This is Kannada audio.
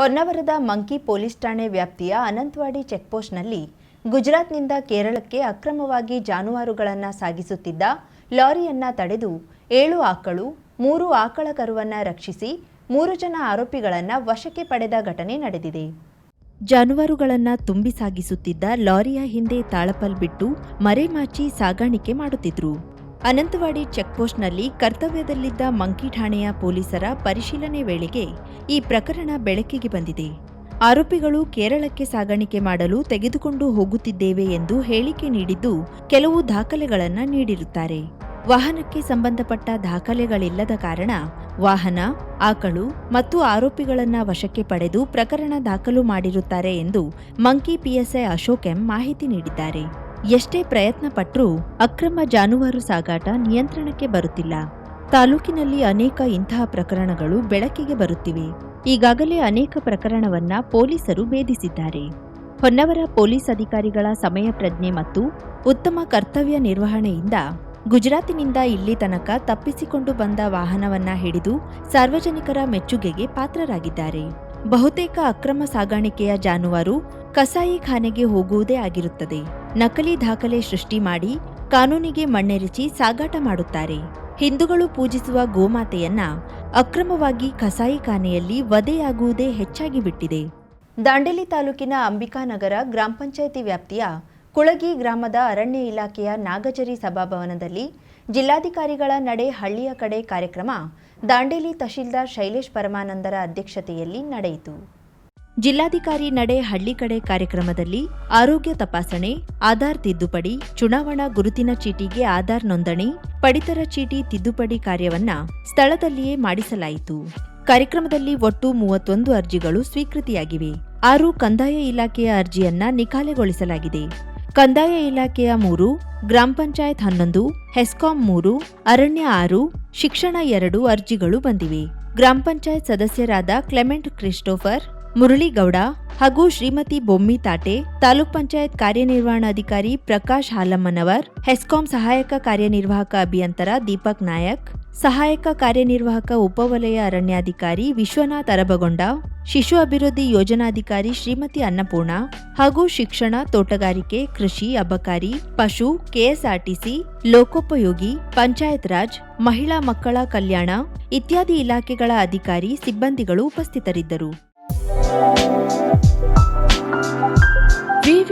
ಹೊನ್ನವರದ ಮಂಕಿ ಪೊಲೀಸ್ ಠಾಣೆ ವ್ಯಾಪ್ತಿಯ ಅನಂತವಾಡಿ ಚೆಕ್ಪೋಸ್ಟ್ನಲ್ಲಿ ಗುಜರಾತ್ನಿಂದ ಕೇರಳಕ್ಕೆ ಅಕ್ರಮವಾಗಿ ಜಾನುವಾರುಗಳನ್ನು ಸಾಗಿಸುತ್ತಿದ್ದ ಲಾರಿಯನ್ನ ತಡೆದು ಏಳು ಆಕಳು ಮೂರು ಆಕಳ ಕರುವನ್ನು ರಕ್ಷಿಸಿ ಮೂರು ಜನ ಆರೋಪಿಗಳನ್ನು ವಶಕ್ಕೆ ಪಡೆದ ಘಟನೆ ನಡೆದಿದೆ ಜಾನುವಾರುಗಳನ್ನು ತುಂಬಿ ಸಾಗಿಸುತ್ತಿದ್ದ ಲಾರಿಯ ಹಿಂದೆ ತಾಳಪಲ್ ಬಿಟ್ಟು ಮರೆಮಾಚಿ ಸಾಗಾಣಿಕೆ ಮಾಡುತ್ತಿದ್ರು ಅನಂತವಾಡಿ ಚೆಕ್ಪೋಸ್ಟ್ನಲ್ಲಿ ಕರ್ತವ್ಯದಲ್ಲಿದ್ದ ಮಂಕಿ ಠಾಣೆಯ ಪೊಲೀಸರ ಪರಿಶೀಲನೆ ವೇಳೆಗೆ ಈ ಪ್ರಕರಣ ಬೆಳಕಿಗೆ ಬಂದಿದೆ ಆರೋಪಿಗಳು ಕೇರಳಕ್ಕೆ ಸಾಗಾಣಿಕೆ ಮಾಡಲು ತೆಗೆದುಕೊಂಡು ಹೋಗುತ್ತಿದ್ದೇವೆ ಎಂದು ಹೇಳಿಕೆ ನೀಡಿದ್ದು ಕೆಲವು ದಾಖಲೆಗಳನ್ನು ನೀಡಿರುತ್ತಾರೆ ವಾಹನಕ್ಕೆ ಸಂಬಂಧಪಟ್ಟ ದಾಖಲೆಗಳಿಲ್ಲದ ಕಾರಣ ವಾಹನ ಆಕಳು ಮತ್ತು ಆರೋಪಿಗಳನ್ನ ವಶಕ್ಕೆ ಪಡೆದು ಪ್ರಕರಣ ದಾಖಲು ಮಾಡಿರುತ್ತಾರೆ ಎಂದು ಮಂಕಿ ಪಿಎಸ್ಐ ಅಶೋಕ್ ಎಂ ಮಾಹಿತಿ ನೀಡಿದ್ದಾರೆ ಎಷ್ಟೇ ಪ್ರಯತ್ನ ಪಟ್ಟರೂ ಅಕ್ರಮ ಜಾನುವಾರು ಸಾಗಾಟ ನಿಯಂತ್ರಣಕ್ಕೆ ಬರುತ್ತಿಲ್ಲ ತಾಲೂಕಿನಲ್ಲಿ ಅನೇಕ ಇಂತಹ ಪ್ರಕರಣಗಳು ಬೆಳಕಿಗೆ ಬರುತ್ತಿವೆ ಈಗಾಗಲೇ ಅನೇಕ ಪ್ರಕರಣವನ್ನ ಪೊಲೀಸರು ಭೇದಿಸಿದ್ದಾರೆ ಹೊನ್ನವರ ಪೊಲೀಸ್ ಅಧಿಕಾರಿಗಳ ಸಮಯ ಪ್ರಜ್ಞೆ ಮತ್ತು ಉತ್ತಮ ಕರ್ತವ್ಯ ನಿರ್ವಹಣೆಯಿಂದ ಗುಜರಾತಿನಿಂದ ಇಲ್ಲಿ ತನಕ ತಪ್ಪಿಸಿಕೊಂಡು ಬಂದ ವಾಹನವನ್ನ ಹಿಡಿದು ಸಾರ್ವಜನಿಕರ ಮೆಚ್ಚುಗೆಗೆ ಪಾತ್ರರಾಗಿದ್ದಾರೆ ಬಹುತೇಕ ಅಕ್ರಮ ಸಾಗಾಣಿಕೆಯ ಜಾನುವಾರು ಕಸಾಯಿಖಾನೆಗೆ ಹೋಗುವುದೇ ಆಗಿರುತ್ತದೆ ನಕಲಿ ದಾಖಲೆ ಸೃಷ್ಟಿ ಮಾಡಿ ಕಾನೂನಿಗೆ ಮಣ್ಣೆರಚಿ ಸಾಗಾಟ ಮಾಡುತ್ತಾರೆ ಹಿಂದೂಗಳು ಪೂಜಿಸುವ ಗೋಮಾತೆಯನ್ನ ಅಕ್ರಮವಾಗಿ ಕಸಾಯಿಖಾನೆಯಲ್ಲಿ ವಧೆಯಾಗುವುದೇ ಹೆಚ್ಚಾಗಿ ಬಿಟ್ಟಿದೆ ದಾಂಡೇಲಿ ತಾಲೂಕಿನ ಅಂಬಿಕಾನಗರ ಗ್ರಾಮ ಪಂಚಾಯಿತಿ ವ್ಯಾಪ್ತಿಯ ಕುಳಗಿ ಗ್ರಾಮದ ಅರಣ್ಯ ಇಲಾಖೆಯ ನಾಗಜರಿ ಸಭಾಭವನದಲ್ಲಿ ಜಿಲ್ಲಾಧಿಕಾರಿಗಳ ನಡೆ ಹಳ್ಳಿಯ ಕಡೆ ಕಾರ್ಯಕ್ರಮ ದಾಂಡೇಲಿ ತಹಶೀಲ್ದಾರ್ ಶೈಲೇಶ್ ಪರಮಾನಂದರ ಅಧ್ಯಕ್ಷತೆಯಲ್ಲಿ ನಡೆಯಿತು ಜಿಲ್ಲಾಧಿಕಾರಿ ನಡೆ ಹಳ್ಳಿ ಕಡೆ ಕಾರ್ಯಕ್ರಮದಲ್ಲಿ ಆರೋಗ್ಯ ತಪಾಸಣೆ ಆಧಾರ್ ತಿದ್ದುಪಡಿ ಚುನಾವಣಾ ಗುರುತಿನ ಚೀಟಿಗೆ ಆಧಾರ್ ನೋಂದಣಿ ಪಡಿತರ ಚೀಟಿ ತಿದ್ದುಪಡಿ ಕಾರ್ಯವನ್ನ ಸ್ಥಳದಲ್ಲಿಯೇ ಮಾಡಿಸಲಾಯಿತು ಕಾರ್ಯಕ್ರಮದಲ್ಲಿ ಒಟ್ಟು ಮೂವತ್ತೊಂದು ಅರ್ಜಿಗಳು ಸ್ವೀಕೃತಿಯಾಗಿವೆ ಆರು ಕಂದಾಯ ಇಲಾಖೆಯ ಅರ್ಜಿಯನ್ನ ನಿಖಾಲೆಗೊಳಿಸಲಾಗಿದೆ ಕಂದಾಯ ಇಲಾಖೆಯ ಮೂರು ಗ್ರಾಮ ಪಂಚಾಯತ್ ಹನ್ನೊಂದು ಹೆಸ್ಕಾಂ ಮೂರು ಅರಣ್ಯ ಆರು ಶಿಕ್ಷಣ ಎರಡು ಅರ್ಜಿಗಳು ಬಂದಿವೆ ಗ್ರಾಮ ಪಂಚಾಯತ್ ಸದಸ್ಯರಾದ ಕ್ಲೆಮೆಂಟ್ ಕ್ರಿಸ್ಟೋಫರ್ ಮುರಳಿಗೌಡ ಹಾಗೂ ಶ್ರೀಮತಿ ಬೊಮ್ಮಿ ತಾಟೆ ತಾಲೂಕ್ ಪಂಚಾಯತ್ ಕಾರ್ಯನಿರ್ವಹಣಾಧಿಕಾರಿ ಪ್ರಕಾಶ್ ಹಾಲಮ್ಮನವರ್ ಹೆಸ್ಕಾಂ ಸಹಾಯಕ ಕಾರ್ಯನಿರ್ವಾಹಕ ಅಭಿಯಂತರ ದೀಪಕ್ ನಾಯಕ್ ಸಹಾಯಕ ಕಾರ್ಯನಿರ್ವಾಹಕ ಉಪವಲಯ ಅರಣ್ಯಾಧಿಕಾರಿ ವಿಶ್ವನಾಥ್ ಅರಬಗೊಂಡ ಶಿಶು ಅಭಿವೃದ್ಧಿ ಯೋಜನಾಧಿಕಾರಿ ಶ್ರೀಮತಿ ಅನ್ನಪೂರ್ಣ ಹಾಗೂ ಶಿಕ್ಷಣ ತೋಟಗಾರಿಕೆ ಕೃಷಿ ಅಬಕಾರಿ ಪಶು ಕೆಎಸ್ಆರ್ಟಿಸಿ ಲೋಕೋಪಯೋಗಿ ಪಂಚಾಯತ್ ರಾಜ್ ಮಹಿಳಾ ಮಕ್ಕಳ ಕಲ್ಯಾಣ ಇತ್ಯಾದಿ ಇಲಾಖೆಗಳ ಅಧಿಕಾರಿ ಸಿಬ್ಬಂದಿಗಳು ಉಪಸ್ಥಿತರಿದ್ದರು